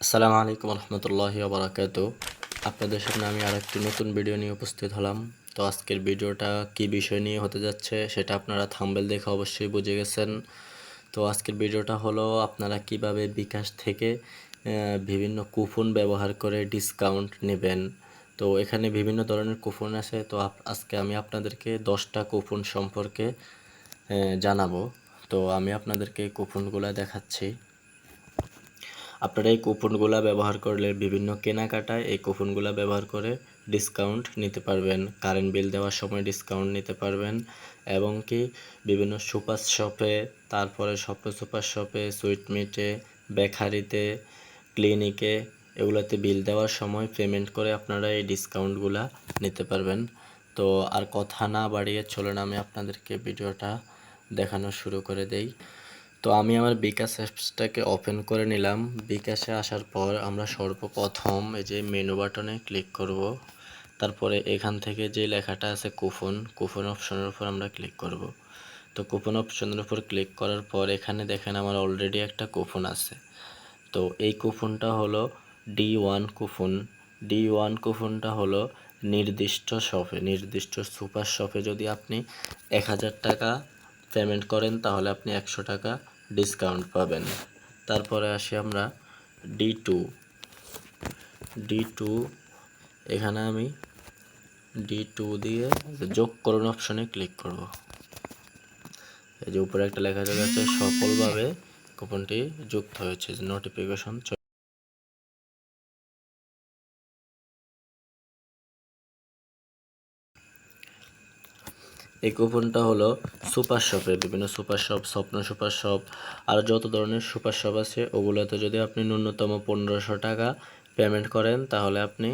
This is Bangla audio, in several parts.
আসসালামু আলাইকুম রহমতুল্লাহি বারাকাতু আপনাদের সামনে আমি আরেকটি নতুন ভিডিও নিয়ে উপস্থিত হলাম। তো আজকের ভিডিওটা কি বিষয় নিয়ে হতে যাচ্ছে সেটা আপনারা থাম্বেল দেখে অবশ্যই বুঝে গেছেন। তো আজকের ভিডিওটা হলো আপনারা কীভাবে বিকাশ থেকে বিভিন্ন কুপন ব্যবহার করে ডিসকাউন্ট নেবেন। তো এখানে বিভিন্ন ধরনের কুপন আছে। তো আজকে আমি আপনাদেরকে দশটা কুপন সম্পর্কে জানাব। তো আমি আপনাদেরকে কুপনগুলো দেখাচ্ছি। আপনারা এই কুপনগুলো ব্যবহার করলে বিভিন্ন কেনাকাটায় এই কুপনগুলো ব্যবহার করে ডিসকাউন্ট নিতে পারবেন। কারেন্ট বিল দেওয়ার সময় ডিসকাউন্ট নিতে পারবেন এবং কি বিভিন্ন সুপার শপে, তারপরে স্বপ্ন সুপার শপে সুইট মিটে বেকারিতে ক্লিনিকে এগুলোতে বিল দেওয়ার সময় পেমেন্ট করে আপনারা এই ডিসকাউন্টগুলো নিতে পারবেন। তো আর কথা না বাড়িয়ে চলুন আমি আপনাদেরকে ভিডিওটা দেখানো শুরু করে দেই। তো আমি আমার বিকাশ অ্যাপসটাকে ওপেন করে নিলাম। বিকাশে আসার পর আমরা সর্বপ্রথম এই যে মেনু বাটনে ক্লিক করব। তারপরে এখান থেকে যে লেখাটা আছে কুপন কুপন অপশনের উপর আমরা ক্লিক করব। তো কুপন অপশনের উপর ক্লিক করার পর এখানে দেখেন আমার অলরেডি একটা কুপন আছে। তো এই কুপনটা হলো D one coupon D one কুপনটা হলো নির্দিষ্ট শপে নির্দিষ্ট সুপার শপে যদি আপনি এক হাজার টাকা পেমেন্ট করেন, তাহলে আপনি একশো টাকা ডিসকাউন্ট পাবেন। তারপরে আসি আমরা ডি টু ডি টু এখানে আমি ডি টু দিয়ে যোগ করুন অপশনে ক্লিক করব। এই যে উপরে একটা লেখা যাবে সফলভাবে কুপনটি যুক্ত হয়েছে নোটিফিকেশন এই কুপনটা হলো সুপার শপে বিভিন্ন super shop, Shwapno super shop, আর যত ধরনের সুপার শপ আছে, ওগুলোতে যদি আপনি ন্যূনতম পনেরোশো টাকা পেমেন্ট করেন, তাহলে আপনি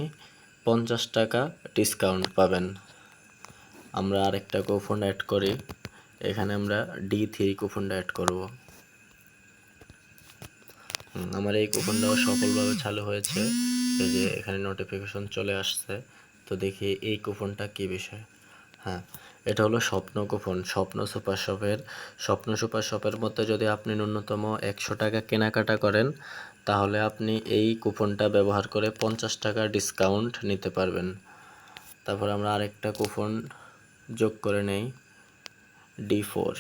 পঞ্চাশ টাকা ডিসকাউন্ট পাবেন। আমরা আরেকটা কুপন অ্যাড করি। এখানে আমরা ডি থ্রি কুপনটা অ্যাড করব। আমার এই কুপনটাও সফলভাবে চালু হয়েছে। যে এখানে নোটিফিকেশন চলে আসছে। তো দেখি এই কুপনটা কি বিষয়। হ্যাঁ এটা হলো স্বপ্ন কুপন স্বপ্ন সুপার শপের, স্বপ্ন সুপার শপের মধ্যে যদি আপনি ন্যূনতম একশো টাকা কেনাকাটা করেন, তাহলে আপনি এই কুপনটা ব্যবহার করে পঞ্চাশ টাকা ডিসকাউন্ট নিতে পারবেন। তারপর আমরা আরেকটা কুপন যোগ করে নেই ডি ফোর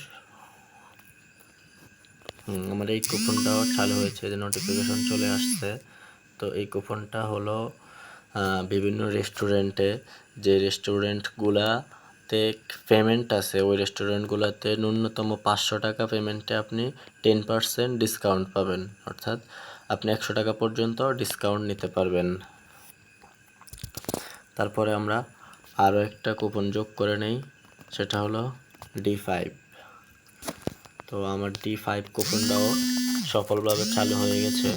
আমার এই কুপনটাও চালু হয়েছে, যে নোটিফিকেশন চলে আসছে। তো এই কুপনটা হলো বিভিন্ন রেস্টুরেন্টে যে রেস্টুরেন্টগুলাতে পেমেন্ট আছে, ওই রেস্টুরেন্টগুলোতে ন্যূনতম পাঁচশো টাকা পেমেন্টে আপনি টেন পার্সেন্ট ডিসকাউন্ট পাবেন। অর্থাৎ আপনি একশো টাকা পর্যন্ত ডিসকাউন্ট নিতে পারবেন। তারপরে আমরা আরও একটা কুপন যোগ করে নেই, সেটা হলো ডি ফাইভ তো আমার ডি ফাইভ কুপনটাও সফলভাবে চালু হয়ে গেছে।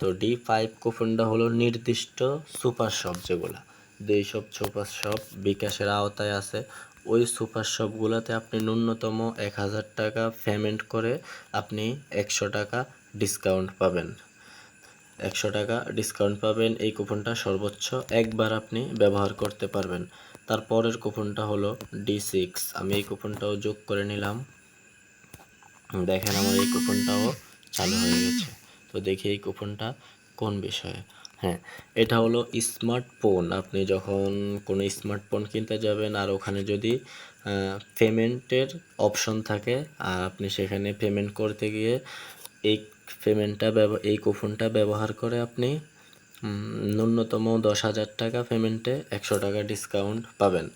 তো ডি ফাইভ কুপনটা হলো নির্দিষ্ট সুপার শপ যেগুলো, যেই সব সুপার শপ বিকাশের আওতায় আছে ওই সুপার শপগুলোতে আপনি ন্যূনতম এক হাজার টাকা পেমেন্ট করে আপনি একশো টাকা ডিসকাউন্ট পাবেন। একশো টাকা ডিসকাউন্ট পাবেন, এই কুপনটা সর্বোচ্চ একবার আপনি ব্যবহার করতে পারবেন। তারপরের কুপনটা হলো ডি সিক্স আমি এই কুপনটাও যোগ করে নিলাম। দেখেন আমার এই কুপনটাও চালু হয়ে গেছে। তো দেখি এই কুপনটা কোন বিষয়ে। হ্যাঁ এটা হলো স্মার্টফোন আপনি যখন কোনো স্মার্টফোন কিনতে যাবেন আর ওখানে যদি পেমেন্টের অপশন থাকে, আর আপনি সেখানে পেমেন্ট করতে গিয়ে এই পেমেন্টটা এই কুপনটা ব্যবহার করে আপনি ন্যূনতম দশ হাজার টাকা পেমেন্টে একশো টাকা ডিসকাউন্ট পাবেন।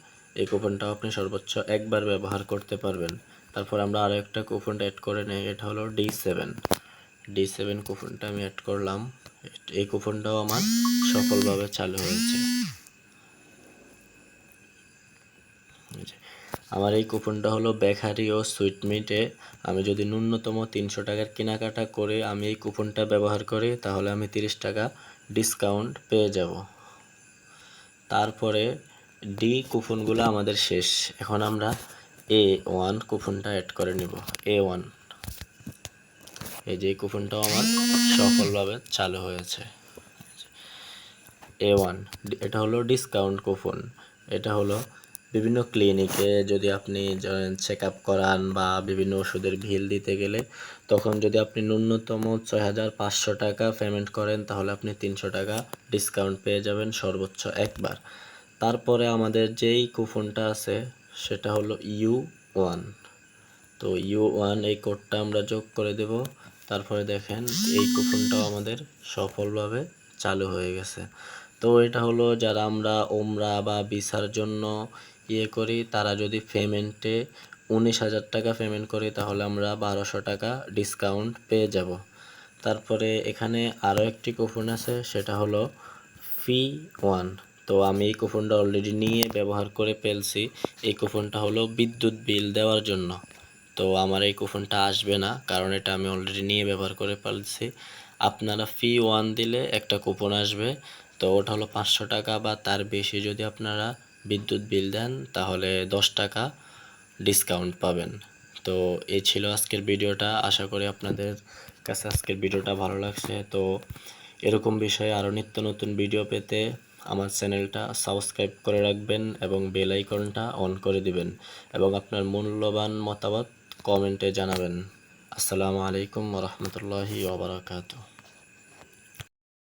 এই কুপনটাও আপনি সর্বোচ্চ একবার ব্যবহার করতে পারবেন। তারপর আমরা আরও একটা কুপন অ্যাড করে নিই, এটা হলো ডি সেভেন ডি সেভেন কুপনটা আমি অ্যাড করলাম। এই কুপনটাও আমার সফলভাবে চালু হয়েছে। আমার এই কুপনটা হলো বেকারি ও সুইট মিটে। আমি যদি ন্যূনতম তিনশো টাকার কেনাকাটা করে আমি এই কুপনটা ব্যবহার করি, তাহলে আমি তিরিশ টাকা ডিসকাউন্ট পেয়ে যাব। তারপরে ডি কুপনগুলো আমাদের শেষ। এখন আমরা এ ওয়ান কুপনটা অ্যাড করে নিব। A one. এই যে কুপনটাও আমার সফলভাবে চালু হয়েছে। এ ওয়ান এটা হলো ডিসকাউন্ট কুপন এটা হলো বিভিন্ন ক্লিনিকে যদি আপনি চেক আপ করান বা বিভিন্ন ওষুধের বিল দিতে গেলে, তখন যদি আপনি ন্যূনতম ছয় হাজার পাঁচশো টাকা পেমেন্ট করেন, তাহলে আপনি তিনশো টাকা ডিসকাউন্ট পেয়ে যাবেন সর্বোচ্চ একবার। তারপরে আমাদের যেই কুপনটা আছে, সেটা হলো ইউ ওয়ান তো ইউ ওয়ান এই কোডটা আমরা যোগ করে দেব। তারপরে দেখেন এই কুপনটাও আমাদের সফলভাবে চালু হয়ে গেছে। তো এটা হলো যারা আমরা ওমরা বা ভিসার জন্য ইয়ে করি, তারা যদি পেমেন্টে উনিশ হাজার টাকা পেমেন্ট করি, তাহলে আমরা বারোশো টাকা ডিসকাউন্ট পেয়ে যাব। তারপরে এখানে আরও একটি কুপন আছে, সেটা হলো ফি ওয়ান। তো আমি এই কুপনটা অলরেডি নিয়ে ব্যবহার করে ফেলছি। এই কুপনটা হলো বিদ্যুৎ বিল দেওয়ার জন্য। তো আমার এই কুপনটা আসবে না, কারণ এটা আমি অলরেডি নিয়ে ব্যবহার করে ফেলছি। আপনারা ফি ওয়ান দিলে একটা কুপন আসবে, তো ওটা হলো পাঁচশো টাকা বা তার বেশি যদি আপনারা বিদ্যুৎ বিল দেন, তাহলে দশ টাকা ডিসকাউন্ট পাবেন। তো এই ছিল আজকের ভিডিওটা, আশা করি আপনাদের কাছে আজকের ভিডিওটা ভালো লাগছে। তো এরকম বিষয়ে আরও নিত্য নতুন ভিডিও পেতে আমার চ্যানেলটা সাবস্ক্রাইব করে রাখবেন এবং বেল আইকনটা অন করে দিবেন। এবং আপনার মূল্যবান মতামত কমেন্টে জানাবেন। আসসালামু আলাইকুম রহমতুল্লাহি ওবরাকাতুহ